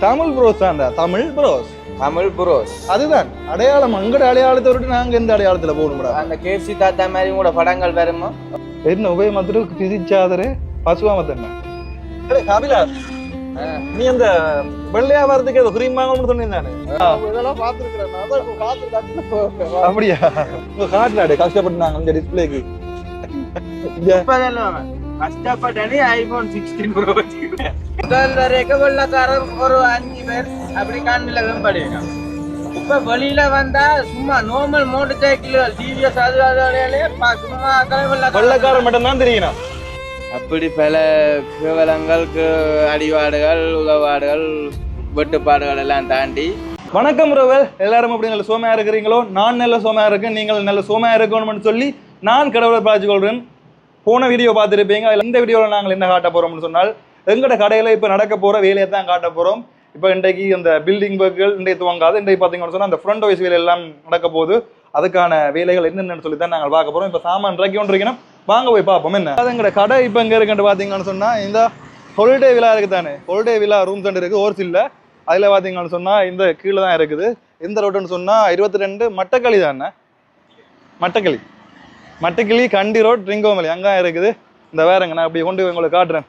Tamil pros தான்டா Tamil bros Tamil bros அதுதான். அடையாளம் அங்கட அடையாளத்தை விட்டு நாங்க எந்த அடையாளத்துல போகணும்டா அந்த கேஎஃப்சி தாத்தா மாதிரி கூட படங்கள் வருமோ என்ன உபய மாத்திரம் பிசிச்சாதரு பசுவா மத்தண்ணா கபிலா நீ அந்த வெள்ளையா வரதுக்கு ஏதோ கிரீம் வாங்கணும்னு சொன்னீங்க இதெல்லாம் பார்த்துருக்காங்க அப்படியா? காட்டுறாடு கஷ்டப்பட்டு நாங்க இந்த டிஸ்பிளேக்கு கஷ்டப்பட்டனே ஐபோன் சிக்ஸ்டீன் ப்ரோ வச்சுக்கிறேன் முதல் வரைக்கும் வெள்ளக்காரர் ஒரு அஞ்சு பேர் அப்படி கண்ணில் வெம்படிக்கிறான் இப்ப வெளியில வந்தா சும்மா நார்மல் மோட்டர் சைக்கிள் டிவிஎஸ் அது அதோடய சும்மா வெள்ளக்காரன் வெள்ளக்காரன் மட்டும் தான் தெரியணும் அப்படி பல கேவலங்களுக்கு அடிபாடுகள் உதவாடுகள் வெட்டுப்பாடுகள் எல்லாம் தாண்டி வணக்கம் ரோவல் எல்லாரும் அப்படி நல்ல சோமையா இருக்கிறீங்களோ நான் நல்ல சோமையா இருக்கேன் நீங்கள் நல்ல சோமையா இருக்கணும்னு சொல்லி நான் கடவுளை பாய்ச்சி கொள்றேன் போன வீடியோ பார்த்துருப்பீங்க. அதுல இந்த வீடியோவில் நாங்கள் என்ன காட்ட போகிறோம்னு சொன்னால் எங்கட கடையில் இப்போ நடக்க போற வேலையை தான் காட்ட போகிறோம் இப்போ இன்றைக்கு அந்த பில்டிங் ஒர்க்குகள் இன்றைக்கு துவங்காது. இன்றைக்கு பார்த்தீங்கன்னு சொன்னால் அந்த ஃப்ரண்ட் வைஸ் வேலை எல்லாம் நடக்க போகுது. அதுக்கான வேலைகள் என்னென்னு சொல்லி தான் நாங்கள் பார்க்க போறோம். இப்போ சாமான் இறக்கி கொண்டிருக்கணும். வாங்க போய் பார்ப்போம் என்ன. அது எங்களோட கடை இப்போ எங்கே இருக்குன்னு பார்த்தீங்கன்னு சொன்னால் இந்த ஹொலிடே விழா இருக்குது தானே ஹொலிடே விழா ரூம் சென்ட் இருக்கு ஒரு சில்ல அதில் பார்த்தீங்கன்னு சொன்னால் இந்த கீழே தான் இருக்குது. எந்த ரோடுன்னு சொன்னால் இருபத்தி ரெண்டு மட்டக்களி தானே? மட்டக்களி. மட்டக்கிளி கண்டி ரோட் ரிங்கோமலி. அங்கே இருக்குது. இந்த வேறங்க நான் அப்படி கொண்டு போய் உங்களுக்கு காட்டுறேன்.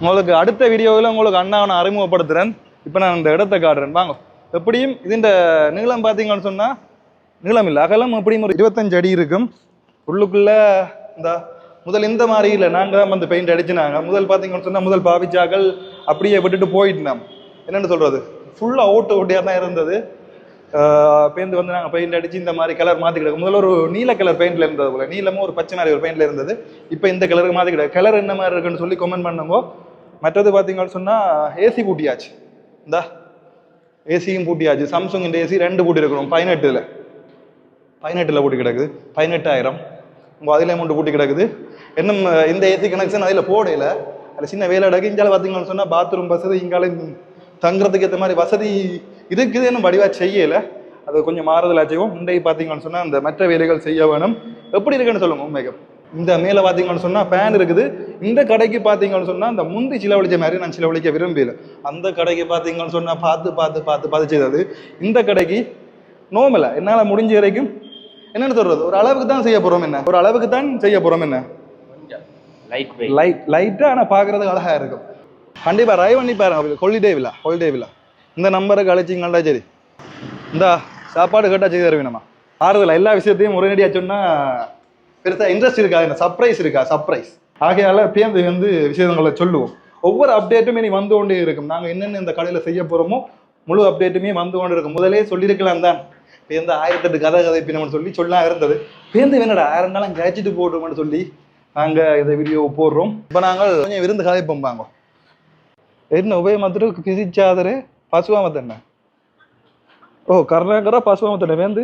உங்களுக்கு அடுத்த வீடியோவில் உங்களுக்கு அண்ணாவை நான் அறிமுகப்படுத்துகிறேன் இப்போ நான் இந்த இடத்த காட்டுறேன். வாங்க. எப்படியும் இதுண்ட நீளம் பார்த்தீங்கன்னு சொன்னால் நீளம் இல்லை. அகலம் எப்படியும் ஒரு இருபத்தஞ்சு அடி இருக்கும். உள்ளுக்குள்ளே இந்த முதல் இந்த மாதிரி இல்லை நாங்கள் தான் வந்து பெயிண்ட் அடிச்சுனாங்க. முதல் பார்த்தீங்கன்னு சொன்னால் முதல் பாவிச்சாக்கள் அப்படியே விட்டுட்டு போயிட்டோம் என்னென்னு சொல்கிறது ஃபுல்லாக ஓட்டு ஓட்டியாக தான் இருந்தது. பெயிண்ட் வந்து நாங்கள் பெயிண்ட் அடித்து இந்த மாதிரி கலர் மாற்றி கிடக்கு முதல்ல ஒரு நீல கலர் பெயிண்டில் இருந்தது போல. நீளமும் ஒரு பச்சை மாதிரி ஒரு பெயிண்டில் இருந்தது. இப்போ இந்த கலருக்கு மாற்றிக்கிட கலர் என்ன மாதிரி இருக்குன்னு சொல்லி கமெண்ட் பண்ணுங்க. மற்றது பார்த்தீங்கன்னு சொன்னால் ஏசி பூட்டியாச்சு. இந்தா ஏசியும் பூட்டியாச்சு. சாம்சங் இந்த ஏசி ரெண்டு பூட்டி இருக்கணும். பதினெட்டில். பதினெட்டில் பூட்டி கிடக்குது. பதினெட்டாயிரம். உங்கள் அதில் அமௌண்ட் பூட்டி கிடக்குது. இன்னும் இந்த ஏசி கனெக்ஷன் அதில் போடையில் அதில் சின்ன வேலை அடக்கு. இங்கால பார்த்தீங்கன்னு சொன்னால் பாத்ரூம் வசதி இங்கால தங்குறதுக்கு ஏற்ற மாதிரி வசதி இருக்குது இன்னும் வடிவா செய்யல. அது கொஞ்சம் மாறுதல் ஆச்சுவோம் இன்றைக்கு பார்த்தீங்கன்னு சொன்னால் அந்த மற்ற வேலைகள் செய்ய வேணும். எப்படி இருக்குன்னு சொல்லுங்க உண்மைகள் இந்த மேலே பார்த்தீங்கன்னு சொன்னால் ஃபேன் இருக்குது. இந்த கடைக்கு பார்த்தீங்கன்னு சொன்னால் அந்த முந்தி சிலவழிச்ச மாதிரி நான் சிலவழிக்க விரும்பல. அந்த கடைக்கு பார்த்தீங்கன்னு சொன்னால் பார்த்து பார்த்து பார்த்து பார்த்து செய்தது. இந்த கடைக்கு நோமலை என்னால் முடிஞ்ச வரைக்கும் என்னன்னு சொல்றது? ஒரு அளவுக்கு தான் செய்ய போறோம் என்ன? ஒரு அளவுக்கு தான் செய்ய போறோம் என்ன? லைட் லைட் லைட்டா ஆனால் பார்க்கறதுக்கு அழகா இருக்கும். கண்டிப்பா ட்ரை பண்ணி பாருங்க ஹாலிடே விழா ஹாலிடே விழா. இந்த நம்பருக்கு அழைச்சிங்கள்டா சரி. இந்தா சாப்பாடு கேட்டால் செய்து தருவீனம்மா ஆறுதல் எல்லா விஷயத்தையும் உடனடியாக சொன்னால் பெருசாக இன்ட்ரெஸ்ட் இருக்கா இந்த சர்ப்ரைஸ் இருக்கா? சர்ப்ரைஸ் ஆகையால் பேருந்து வந்து விஷயங்களை சொல்லுவோம். ஒவ்வொரு அப்டேட்டுமே நீ வந்து கொண்டே இருக்கும். நாங்கள் என்னென்ன இந்த கடையில் செய்ய போகிறோமோ முழு அப்டேட்டுமே வந்து கொண்டு இருக்கும். முதலே சொல்லியிருக்கலாம் தான். பேருந்து ஆயிரத்தெட்டு கதை கதைப்பினம்னு சொல்லி சொல்லலாம் இருந்தது. பேருந்து வேணடா ஆயிரம் நாளும் கேட்சிட்டு போடுறோம்னு சொல்லி நாங்கள் இதை வீடியோ போடுறோம். இப்போ நாங்கள் கொஞ்சம் விருந்து கதைப்போம் வாங்க. என்ன உபய மாத்திரம் பிசிச்சாதரு பசுவா மத்தண்ண ஓ கர்நாடகரா பசுவா மத்தண்ண வேந்து?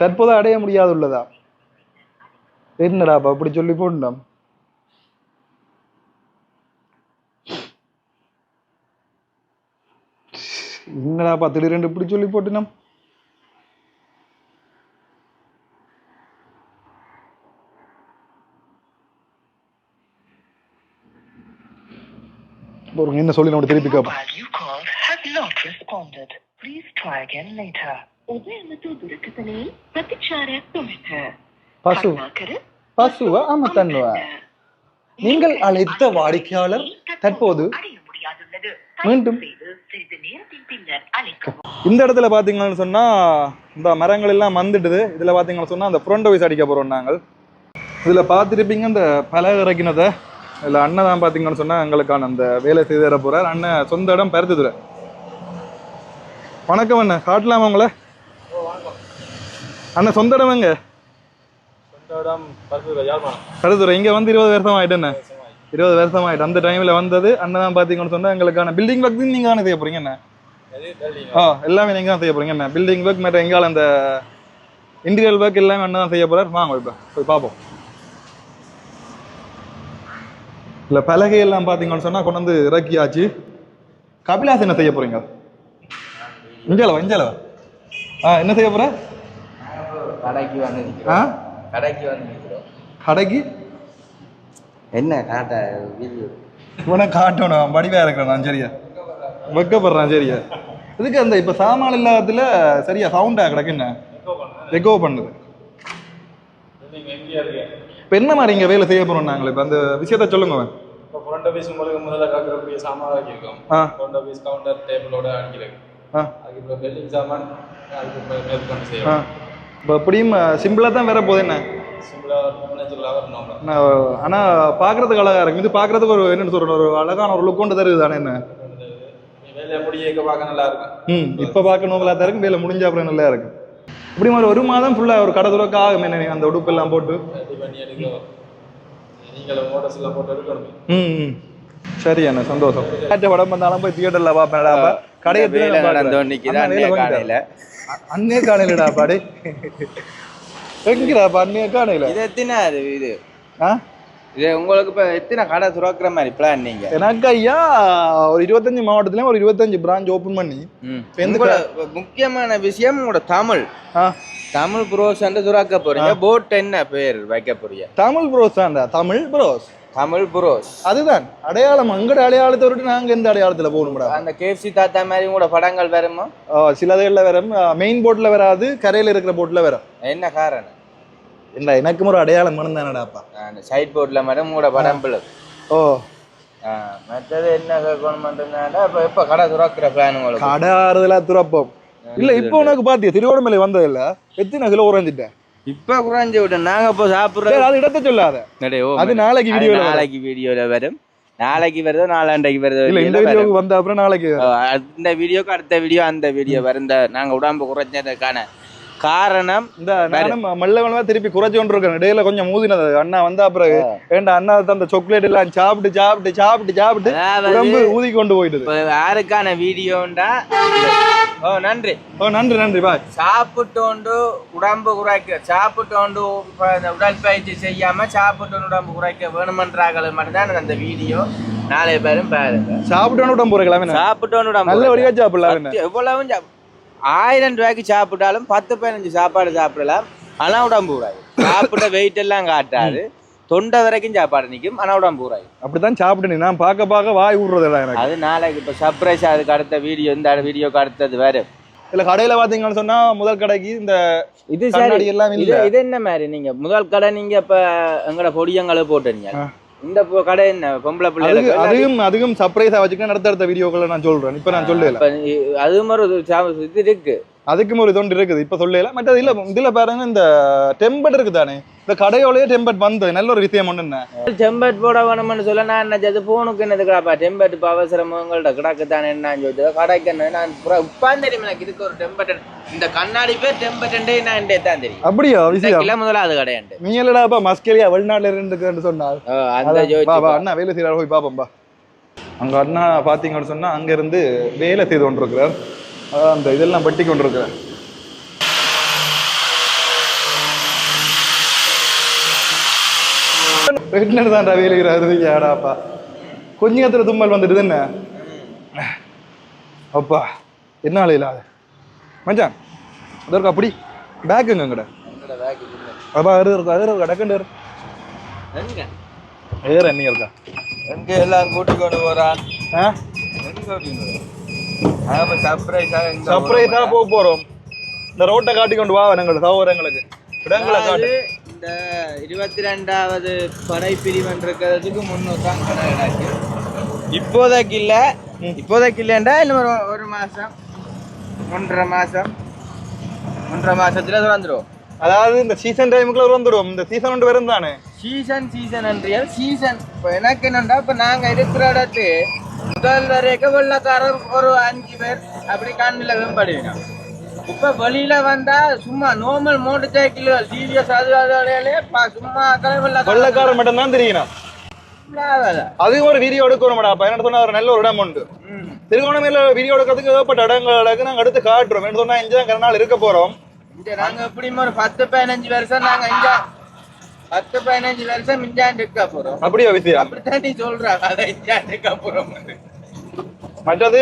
தற்போது அடைய முடியாதுள்ளதா? என்னடாப்பா அப்படி சொல்லி போட்டோம் என்னடாப்பா திடீரென்று இப்படி சொல்லி போட்டினோம்? ஒரு என்ன சொல்லி நம்ம திருப்பி கேட்போம் பசுவா பசுவா? ஆமா தன்னுவா நீங்கள் அழைத்த வாடிக்கையாளர் தற்போது மீண்டும் இந்த இடத்துல பாத்தீங்கன்னு சொன்னா இந்த மரங்கள் எல்லாம் வந்துடுது. இதுல பாத்தீங்கன்னு சொன்னா அந்த ஃப்ரண்ட் வைஸ் அடிக்க போறோம் நாங்கள். இதுல பாத்துருப்பீங்க இந்த பல இறக்கினதை. இதுல அண்ணன் தான் பாத்தீங்கன்னு சொன்னா எங்களுக்கான அந்த வேலை செய்து தர போறார். அண்ணன் சொந்த இடம் பருத்துதுற வணக்கம் அண்ணன். காட்டலாமா உங்களை? அண்ணன் சொந்த இடம் எங்க? பருத்துறை இங்க வந்து இருபது வருஷம் என்ன இருபது வருஷம் ஆயிட்டு. அந்த டைம்ல வந்தது. அண்ணன் தான் பாத்தீங்கன்னு சொன்னா எங்களுக்கான பில்டிங் ஒர்க் நீங்க தானே செய்ய போறீங்க என்ன ஆ எல்லாமே நீங்க தான் செய்ய போறீங்க என்ன பில்டிங் ஒர்க் மற்ற எங்கால அந்த இன்டீரியல் ஒர்க் எல்லாமே அண்ணன் தான் செய்ய போறார். வாங்க இப்போ போய் பார்ப்போம். இல்ல பலகை எல்லாம் பாத்தீங்கன்னு சொன்னா கொண்டு வந்து இறக்கியாச்சு. கபிலாஸ் என்ன செய்ய போறீங்க? இஞ்சலவா இஞ்சலவா ஆ என்ன செய்ய போற? கடைக்கு வந்து ஆ? கடைக்கு வந்து கடைக்கு? என்ன காட்ட வீடியோ? இவனை காட்டணும் அவன் வடிவா இருக்கிறான் சரியா வெக்கப்படுறான் சரியா இதுக்கு அந்த இப்ப சாமான் இல்லாததுல சரியா சவுண்டா கிடக்கு என்ன? எக்கோ பண்ணுது. இப்ப என்ன மாதிரி இங்க வேலை செய்ய போறோம் நாங்களே இப்ப அந்த விஷயத்த சொல்லுங்க. இப்போ ஃப்ரண்ட் ஆஃபீஸ் உங்களுக்கு முதல்ல காக்கக்கூடிய சாமான் ஆக்கியிருக்கோம் ஃப்ரண்ட் ஆஃபீஸ் கவுண்டர் டேபிளோட அடிக்கிறது அதுக்கு இப்போ பில்டிங் சாமான் அதுக்கு மேற்கொண்டு செய்வோம் இப்ப எப்படியும் சிம்பிளா தான் வேற போகுது என்ன? சிம்பிளாக நேச்சுரலாக வரணும் நான் ஆனா பாக்குறதுக்கு அழகா இருக்கும் இது பாக்குறதுக்கு ஒரு என்னன்னு சொல்றேன் ஒரு அழகான ஒரு லுக் கொண்டு தருது தானே என்ன? நீ வேலையை முடிய பார்க்க நல்லா இருக்கும். ம் இப்ப பார்க்க நோக்கலா தான் இருக்கும் வேலை முடிஞ்ச அப்புறம் நல்லா இருக்கும் இப்படி மாதிரி ஒரு மாதம் ஃபுல்லா ஒரு கடை துறக்க ஆகும் என்ன அந்த உடுப்பு எல்லாம் போட்டு ம் ம். சரி அண்ணா சந்தோஷம். காட்டு படம் வந்தாலும் போய் தியேட்டர்ல பாப்பேன்டா கடையை வேலை அன்னைய காலையில. அன்னே காணையிலடா பாடி. எங்கிறாப்பா அன்னே காணையில இது எத்தனை இது. ஆ? இது உங்களுக்கு இப்ப எத்தனை கடை துறக்கிற மாதிரி பிளான் நீங்க? எனக்கு ஐயா ஒரு இருபத்தஞ்சு மாவட்டத்துலயும் ஒரு இருபத்தஞ்சு பிரான்ச் ஓபன் பண்ணி உங்களோட முக்கியமான விஷயம் உங்களோட தமிழ். தமிழ் ப்ரோஸ் துறக்க போறீங்க. போட் என்ன பேர் வைக்க போறீங்க? Tamil bros Tamil bros Tamil bros அதுதான் அடையாளம் அங்கட அடையாளத்தை விட்டு நாங்க எந்த அடையாளத்துல போகணும்டா? அந்த கேஎஃப்சி தாத்தா மாதிரி உங்களோட படங்கள் வருமா சிலதுகள்ல வேற மெயின் போட்ல வராது கரையில இருக்கிற போட்ல வேற என்ன காரணம்? இல்ல எனக்கும் ஒரு அடையாளம் மனந்தானடாப்பா அந்த சைட் போர்ட்ல மேடம் உங்களோட படம் பிள்ளை ஓ. மற்றது என்ன பண்ணுறதுனால இப்போ எப்போ கடை துறக்கிற பிளான் உங்களுக்கு. கடை ஆறுதலா துறப்போம். இல்ல இப்போ உனக்கு பாத்தியா திருவோணமலை வந்தது இல்ல? எத்தனை கிலோ உறைஞ்சிட்டேன் இப்போ குறைஞ்சு விட்டு நாங்க இப்போ சாப்பிட்ற அது இடத்த சொல்லாத. அது நாளைக்கு வரும். நாளைக்கு வீடியோல வரும். நாளைக்கு வருதோ நாளாண்டைக்கு வருதோ இல்ல இந்த. வீடியோக்கு வந்த அப்புறம் நாளைக்கு இந்த வீடியோக்கு அடுத்த வீடியோ அந்த வீடியோ வரும். இந்த நாங்க உடம்பு குறைஞ்சதுக்கான காரணம் இந்த நானும் மெல்ல மெல்லமா திருப்பி குறைச்சு கொண்டு இருக்கேன் இடையில கொஞ்சம் மூதினது. அண்ணா வந்தா பிறகு. ஏண்டா அண்ணா அந்த சாக்லேட் எல்லாம் சாப்பிட்டு சாப்பிட்டு சாப்பிட்டு சாப்பிட்டு உடம்பு ஊதி கொண்டு இப்ப யாருக்கான வீடியோண்டா? ஓ நன்றி. ஓ நன்றி நன்றி. பாய் சாப்பிட்டோண்டு உடம்பு குறைக்க சாப்பிட்டோண்டு உடற்பயிற்சி செய்யாம சாப்பிட்டோண்டு உடம்பு குறைக்க வேணுமன்றார்கள் மட்டும்தான் அந்த வீடியோ. நாளை பேரும் பாருங்க. சாப்பிட்டு உடம்பு போறீங்களா சாப்பிட்டோண்டு உடம்பு நல்ல. வடிவா சாப்பிடலாம் எவ்வளவும் சாப்~ ஆயிரம் ரூபாய்க்கு சாப்பிட்டாலும் பத்து பதினஞ்சு சாப்பாடு சாப்பிடலாம். ஆனா உடம்பு கூடாது சாப்பிட்ட வெயிட் எல்லாம் காட்டாது. தொண்டை வரைக்கும் சாப்பாடு நிற்கும். ஆனா உடம்பு கூடாது அப்படித்தான் சாப்பிட்டு நான் பார்க்க பார்க்க வாய் விடுறதில்ல எனக்கு. அது நாளைக்கு இப்ப சர்ப்ரைஸ் அதுக்கு அடுத்த வீடியோ இந்த வீடியோக்கு அடுத்தது வரும். இல்ல கடையில பாத்தீங்கன்னு சொன்னா முதல் கடைக்கு இந்த இது கண்ணாடி எல்லாம் இது இது என்ன மாதிரி நீங்க? முதல் கடை நீங்க இப்ப எங்கட பொடியங்களை போட்டுறீங்க ஆ. இந்த கடை என்ன? பொம்பளை பிள்ளைகளுக்கு அதுவும் அதுவும் சர்ப்ரைஸா வச்சுக்க அடுத்த அடுத்த வீடியோக்களை நான் சொல்றேன். இப்ப நான் சொல்லல இப்ப இ- அது மாதிரி ஒரு இது இருக்கு. அதுக்கும் ஒரு தொண்டு இருக்குது. இப்ப சொல்லல மற்றது இல்ல இதுல பாருங்க இந்த டெம்பட் இருக்குதானே? இந்த கடையோலயே டெம்பட் வந்தது. நல்ல ஒரு விஷயம் என்ன? டெம்பர்ட் போட வேணும்னு சொல்ல நான் என்ன போனுக்கு என்னது கிடாப்பா டெம்பர்ட் இப்போ அவசரம் உங்கள்ட்ட கிடக்கு தானே என்னன்னு சொல்லிட்டு கடைக்கு என்ன நான் உட்காந்து தெரியும் எனக்கு இதுக்கு ஒரு டெம்பர்ட் இந்த கண்ணாடி பேர் டெம்பர்ட்டே நான் என்கிட்ட தான் தெரியும். அப்படியா விஷயம்? கிலோ முதல்ல அது கடையாண்டு நீ இல்லடாப்பா மஸ்கெலியா வெளிநாட்டுல இருந்துக்குன்னு சொன்னார் அந்த அண்ணா வேலை செய்யறாரு போய் பாப்போம் பா. அங்க அண்ணா பாத்தீங்கன்னு சொன்னா அங்க இருந்து வேலை செய்து கொண்டிருக்கிறார். அதான் அந்த இதெல்லாம் வெட்டி கொண்டிருக்கிறார் தான்டா வேலை செய்யறாரு ஏடாப்பா கொஞ்ச நேரத்துல தும்மல் வந்துடுது என்ன? அப்பா என்ன ஆலையில அது மச்சான் அதற்கு அப்படி. பேக்குங்க எங்கட அப்பா அது இருக்கா அது இருக்கா டக்குண்டு. ஏற என்ன இருக்கா எங்க எல்லாம் கூட்டி கொண்டு போறான்? ஆ? சர்ப்ரைஸா சர்ப்ரைஸா போக போறோம் இந்த ரோட்டை காட்டி கொண்டு வா எங்களோட சகோதரங்களுக்கு இடங்களை காட்டு இந்த இருபத்தி ரெண்டாவது படைப்பிரிவன் இருக்கிறதுக்கு முன்னூறு கடை கிடக்கு இப்போதைக்கு இல்ல இப்போதைக்கு இல்லைண்டா இன்னும் ஒரு ஒரு மாசம் ஒன்றரை மாசம் ஒன்றரை மாசத்துல திறந்துடும் அதாவது இந்த சீசன் டைமுக்குள்ள வந்துடும் இந்த சீசன் ஒன்று வரும் தானே சீசன் சீசன் என்றியல் சீசன் இப்போ எனக்கு என்னண்டா இப்போ நாங்க இருக்கிற இடத்து முதல் வரைக்கும் வெள்ளக்காரர் ஒரு அஞ்சு பேர் அப்படி கண்ணில் வெம்படுவீங்க இப்ப வெளியில வந்தா சும்மா நார்மல் மோட்டர் சைக்கிள் டிவிஎஸ் அது அதோடய சும்மா வெள்ளக்காரன் வெள்ளக்காரன் மட்டும் தான் தெரியணும் அதுவும் ஒரு வீடியோ எடுக்கணும்டா பயணம் சொன்னா ஒரு நல்ல ஒரு இடம் உண்டு. திருகோணமலையில வீடியோ எடுக்கிறதுக்கு ஏகப்பட்ட இடங்களுக்கு நாங்க எடுத்து காட்டுறோம். என்ன சொன்னா இங்கே தான் நாள் இருக்க போறோம். நாங்க எப்படியும் ஒரு பத்து பதினஞ்சு வருஷம் நாங்க இங்க பத்து பதினஞ்சு வருஷம் இஞ்சாண்டு இருக்க போறோம் அப்படியே விஷயம் அப்படித்தான் நீ சொல்ற அதை இஞ்சாண்டு இருக்க போறோம் மற்றது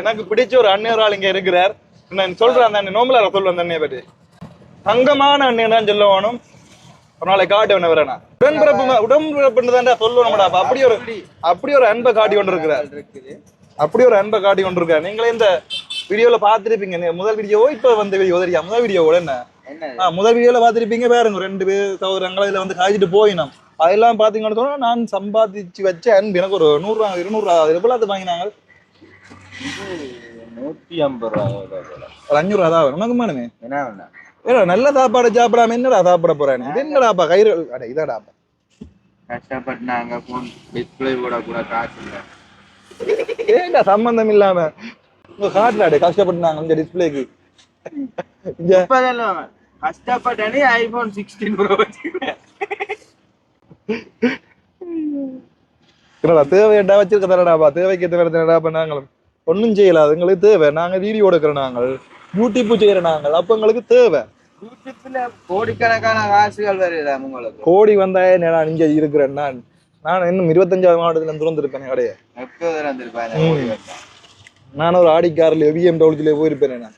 எனக்கு பிடிச்ச ஒரு அண்ணன் ஆள் இங்க இருக்கிறார். நான் சொல்றேன் அந்த நோம்பலார சொல்லுவேன் அந்த அண்ணையை பற்றி. தங்கமான அண்ணன் தான் சொல்ல வேணும் ஒரு நாளை காட்டி ஒண்ணு வரேனா உடன்பிறப்பு உடன்பிறப்புன்னு தான்டா சொல்லுவோம்டா அப்ப அப்படி ஒரு அப்படி ஒரு அன்பை காட்டி கொண்டு இருக்கிறார் அப்படி ஒரு அன்பை காட்டி கொண்டு இருக்காரு நீங்களே இந்த வீடியோல பாத்திருப்பீங்க நீ முதல் வீடியோவோ இப்ப வந்த வீடியோ முதல் வீடியோவோட என்ன? முதல் வீடியோல பாத்திருப்பீங்க பாருங்க ரெண்டு பேர் சகோதரங்களை இதுல வந்து காய்ச்சிட்டு போயினோம். அதெல்லாம் பாத்தீங்கன்னு சொன்னா நான் சம்பாதிச்சு வச்ச அன்பு. எனக்கு ஒரு நூறு ரூபா இருநூறு ரூபா எவ்வளவு அது வாங்கினாங்க? நூத்தி ஐம்பது ரூபா போல ஒரு அஞ்சூறு ரூபா தான் உனக்கு மேடமே? என்ன நல்ல சாப்பாடு சாப்பிடாம என்னடா சாப்பிட போறேன்? இது என்னடாப்பா கயிறு? அட இதாடாப்பா போன் டிஸ்பிளே போட கூட காசு இல்லை. ஏன்டா சம்பந்தம் இல்லாம? காட்டுறாடே கஷ்டப்பட்டு நாங்க இந்த டிஸ்பிளேக்கு கஷ்டப்பட்டனே ஐபோன் சிக்ஸ்டீன் ப்ரோ என்னடா தேவையண்டா வச்சிருக்க தரடாப்பா தேவைக்கு தேவை தரடா நாங்களும் ஒண்ணும் செய்யல அது எங்களுக்கு தேவை நாங்க வீடியோ எடுக்கிறோம் நாங்கள் யூடியூப் செய்யற நாங்கள் அப்ப எங்களுக்கு தேவை யூடியூப்ல கோடிக்கணக்கான காசுகள் வருதா உங்களுக்கு கோடி வந்தா நான் இங்க இருக்கிறேன் நான் நான் இன்னும் இருபத்தஞ்சாவது மாவட்டத்துல இருந்து திறந்திருப்பேன் கடையை. நான் ஒரு ஆடி கார்ல பிஎம்டபிள்யூல போயிருப்பேன் நான்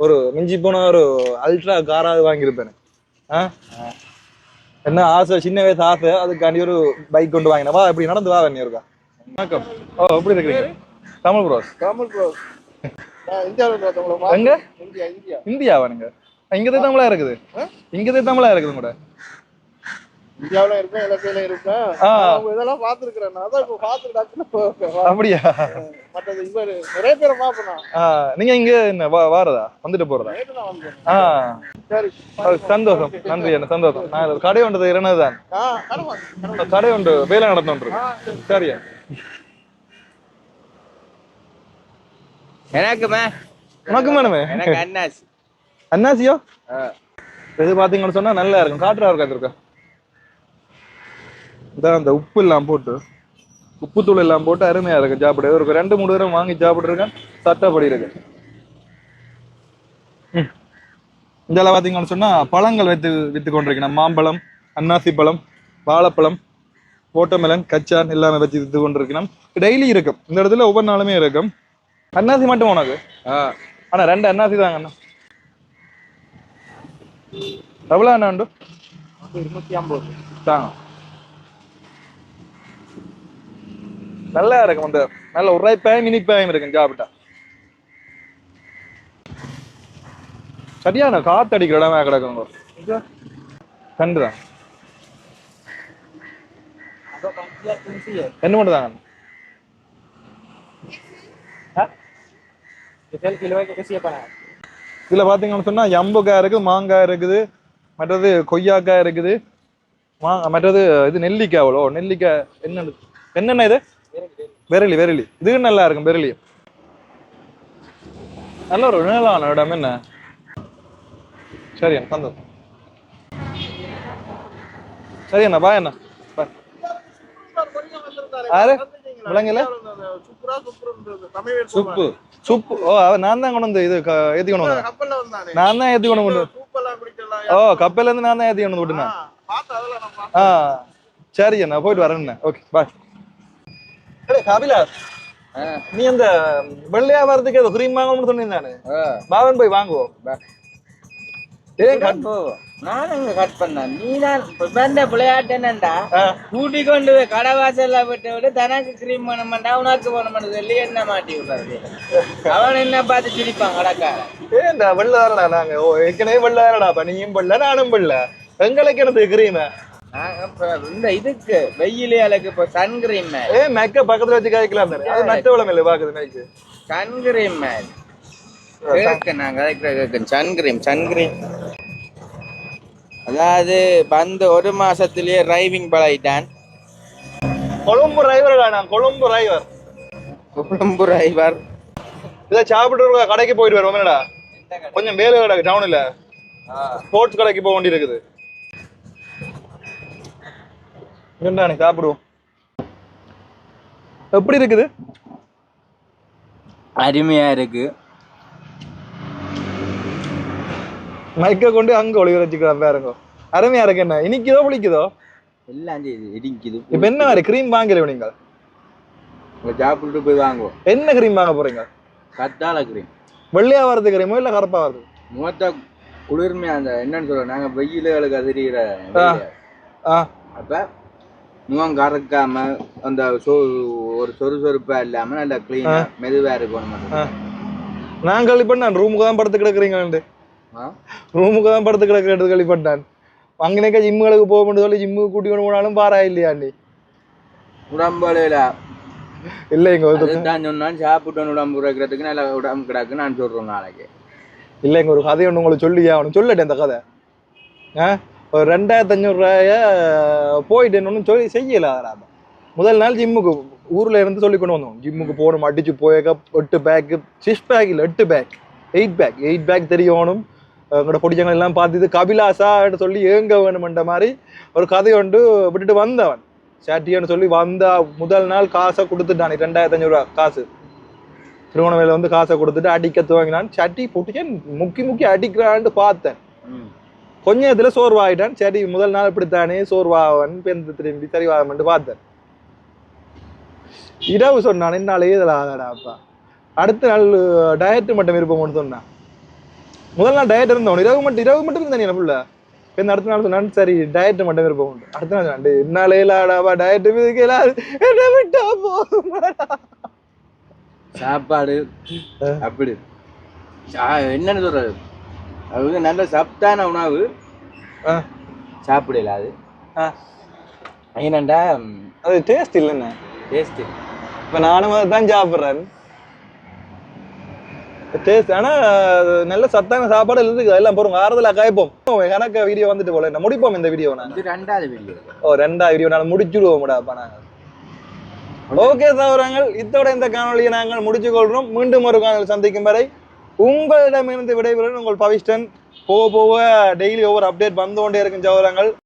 ஒரு மிஞ்சி போன ஒரு அல்ட்ரா காராவது வாங்கியிருப்பேன். ஆ? என்ன ஆசை சின்ன வயசு ஆசை அதுக்காண்டி ஒரு பைக் கொண்டு வாங்கினேன். வா இப்படி நடந்து வா வேணி இருக்கா வணக்கம். ஓ எப்படி இருக்கிறீங்க? தமிழ் ப்ரோஸ் கமல் ப்ரோ நான் இந்தியாவில் இந்தியா இந்தியா. இந்தியாவா நீங்க? இங்கதான் தமிழா இருக்குது. இங்கதான் தமிழா இருக்குது கூட. இந்தியாவில் இருப்பேன் இலக்கையில இருப்பேன் இதெல்லாம் பார்த்துருக்குறேன். நான் அதான் இப்போ பார்த்துட்டு அப்படியா? மற்றது இவர் நிறைய பேரை பார்ப்பேன் நீங்க இங்க என்ன வா வாரதா? வந்துட்டு போறதா? ஆ. சரி. அது சந்தோஷம். நன்றி என்ன சந்தோஷம். நான் ஒரு கடை ஒன்று இரணதுதான் ஆ கடமா கடை உண்டு வேலை நடந்து சரியா எனக்குமே. உனக்கு மேடமே எனக்கு அண்ணாசி அன்னாசியோ இது பாத்தீங்கன்னு சொன்னா நல்லா இருக்கும். காட்டுறா இருக்கா இருக்கா இதான் அந்த உப்பு எல்லாம் போட்டு உப்பு தூள் எல்லாம் போட்டு அருமையா இருக்கு சாப்பிட. ஒரு ரெண்டு மூணு தடவை வாங்கி சாப்பிட்டுருக்கேன். சட்டப்படி இருக்கு. இதெல்லாம் பாத்தீங்கன்னு சொன்னா பழங்கள் வைத்து வித்து கொண்டிருக்கேன் மாம்பழம் அன்னாசி பழம் வாழைப்பழம் வாட்டர்மெலன் கச்சான் எல்லாமே வச்சு வித்து கொண்டிருக்கணும் டெய்லி இருக்கும். இந்த இடத்துல ஒவ்வொரு நாளுமே இருக்கும். அன்னாசி மட்டும் உனக்கு? ஆனா ரெண்டு அன்னாசி தாங்க அண்ணா. எவ்வளோ அண்ணா உண்டு? இருநூத்தி ஐம்பது. தாங்க. நல்லா இருக்கும் அந்த நல்ல உரைப்பாயும் இனிப்பாயும் இருக்கும் சாப்பிட்டா சரியான காத்தடிக்கிற இடமா கிடக்குங்க. கண்டுதான் என்ன மட்டும் இதுல பாத்தீங்கன்னு சொன்னா எம்புக்காய் இருக்கு மாங்காய் இருக்குது மற்றது கொய்யாக்காய் இருக்குது. மா மற்றது இது நெல்லிக்காய் அவ்வளோ. நெல்லிக்காய் என்னென்ன என்னென்ன இது? விரலி விரலி. இது நல்லா இருக்கும் விரலி. நல்ல ஒரு நிழலான இடம் என்ன? சரி அண்ணா சரி அண்ணா பாய் அண்ணா. பாய் யாரு? விளங்கல சுப்பு. சுப்பு. ஓ நான் தான் கொண்டு வந்து இது ஏத்தி கொண்டு வந்தேன். நான் தான் ஏத்தி கொண்டு குடிக்கலாம் ஓ கப்பல்ல இருந்து நான் தான் ஏத்தி கொண்டு வந்து விட்டுனேன் ஆ சரி அண்ணா போயிட்டு வரேன் ஓகே பாய் கபிலாஸ் நீ அந்த வெள்ளையா வரதுக்கு ஏதோ கிரீம் வாங்கணும்னு சொன்னீங்க பாவன் போய் வாங்குவோம். நான் அங்க கட் பண்ணேன். நீ தான் பிறந்த விளையாட்டு என்னண்டா. கூட்டி கொண்டு போய் கடை வாசல்ல விட்டு விட்டு தனக்கு கிரீம் பண்ணமாட்டா உனக்கு பண்ண சொல்லி என்ன மாட்டி விடுறது? அவன் என்ன பார்த்து சிரிப்பான் கடைக்காரன்? ஏன்டா வெள்ளை தானடா நாங்க? ஓ ஏற்கனவே வெள்ளை தானடாப்பா நீயும் வெள்ளை நானும் வெள்ளை. எங்களுக்கு என்னது கிரீம் இந்த இதுக்கு வெயிலே அழகு. இப்போ சன் கிரீம் மேல் ஏ மெக்க பக்கத்துல வச்சு காய்க்கலாம் அது நட்ட விளம் இல்லை பாக்குது மேய்க்கு சன் கிரீம் கேக்கு நான் கதைக்கிற cake. Sun cream sun cream அதாவது வந்து ஒரு மாசத்திலேயே டிரைவிங் பழகிட்டான். கொழும்பு டிரைவர்டா நான்? கொழும்பு டிரைவர் கொழும்பு டிரைவர் இதை சாப்பிட்டு கடைக்கு போயிட்டு வருவோம் என்னடா? கொஞ்சம் வேலை கடை டவுன்ல ஸ்போர்ட்ஸ் கடைக்கு போக வேண்டி இருக்குது என்னடா சாப்பிடுவோம். எப்படி இருக்குது? அருமையா இருக்கு. மைக்க கொண்டு அங்க ஒளிவ வச்சுக்கிறேன் பாருங்க. அருமையா இருக்கு என்ன? இனிக்குதோ புளிக்குதோ? எல்லாம் இடிக்குது இப்ப என்ன மாதிரி கிரீம் வாங்கல நீங்க சாப்பிட்டு போய் வாங்குவோம் என்ன கிரீம் வாங்க போறீங்க? கத்தாழ கிரீம் வெள்ளையா வரது கிரீமோ இல்ல கருப்பா வருது முகத்தை குளிர்மையா அந்த என்னன்னு சொல்ற நாங்க வெயிலுகளுக்கு அதிரிகிற அப்ப முகம் கறக்காம அந்த ஒரு சொறு சொறுப்பா இல்லாம நல்லா கிளீனா மெதுவா இருக்கணும். நான் கழிப்பட்டான் ரூமுக்கு தான் படுத்து கிடக்குறீங்கன்ட்டு ஆ? ரூமுக்கு தான் படுத்து கிடக்கிறது கழிப்பட்டான் அங்கனேக்கா ஜிம்முகளுக்கு போகணும்னு சொல்லி ஜிம்முக்கு கூட்டி கொண்டு போனாலும் பாரா இல்லையாண்டி உடம்புல ஒரு அதுதான் சொன்னான் சாப்பிட்டு உடம்பு குறைக்கிறதுக்கு நல்லா உடம்பு கிடக்கு நான் சொல்றேன் நாளைக்கு. இல்லைங்க ஒரு கதை ஒன்று உங்களுக்கு சொல்லியே அவனுக்கு சொல்லட்டேன் இந்த கதை. ஆ? ஒரு ரெண்டாயிரத்தி அஞ்சூறுரூவாய போயிட்டேன்னு சொல்லி செய்யல அதெல்லாம் முதல் நாள் ஜிம்முக்கு ஊரில் இருந்து சொல்லி கொண்டு வந்தோம். ஜிம்முக்கு போகணும் அடிச்சு போயக்க எட்டு பேக்கு சிக்ஸ் பேக் இல்லை எட்டு pack eight pack eight pack தெரியணும். எங்களோட பொடிச்சங்கள் எல்லாம் பார்த்துது கபிலாசா சொல்லி ஏங்க வேணுமென்ற மாதிரி ஒரு கதை ஒன்று விட்டுட்டு வந்தவன். சாட்டியான்னு சொல்லி வந்தா முதல் நாள் காசை கொடுத்துட்டான். ரெண்டாயிரத்தி அஞ்சூறுரூவா காசு. திருவண்ணாமலையில் வந்து காசை கொடுத்துட்டு அடிக்க துவங்கினான். சட்டி போட்டுச்சு முக்கி முக்கி அடிக்கிறான்ட்டு பார்த்தேன். ம். கொஞ்ச நேரத்துல சோர்வாயிட்டான். சரி முதல் நாள் இப்படித்தானே சோர்வாவன் பெருந்து திரும்பி சரிவாகன்ட்டு பார்த்தேன். இரவு சொன்னான் என்னால ஏதலாதாடாப்பா அடுத்த நாள் டயட்டு மட்டும் இருப்போம்னு சொன்னான். முதல் நாள் டயட் இருந்தவன் இரவு மட்டும் இரவு மட்டும் இருந்தேன் ஃபுல்ல பின் அடுத்த நாள் சொன்னான் சரி டயட் மட்டும் இருப்போம் அடுத்த நாள் சொன்னான் "டேய், என்னால இல்லாடாப்பா டயட் இருக்கலாது என்ன விட்டா போதுமாடா." சாப்பாடு அப்படி. என்னன்னு சொல்றது? அது வந்து நல்ல சத்தான உணவு. சாப்பிடல அது. ஏனண்டா அது டேஸ்ட் இல்லைண்ணே. டேஸ்ட் இப்ப நானும் தான் சாப்பிட்றேன். டேஸ்ட் ஆனா அது நல்ல சத்தான சாப்பாடு இருக்கு எல்லாம் போறோம். ஆறுதலா காய்ப்போம். கணக்க வீடியோ வந்துட்டு போல. என்ன முடிப்போம் இந்த வீடியோ நாங்க இது ரெண்டாவது வீடியோ ஓ ரெண்டா வீடியோ நாங்கள் முடிச்சுடுவோம்டா அப்ப நாங்க. ஓகே சகோதரங்கள். இத்தோட இந்த காணொலியை நாங்கள் முடிச்சு கொள்றோம் மீண்டும் ஒரு காணொலி சந்திக்கும் வரை உங்களிடமிருந்து விடைபெறும் உங்கள் பவிஷ்டன். போக போக டெய்லி ஒவ்வொரு அப்டேட் வந்து கொண்டே இருக்கும் ஜவரங்கள்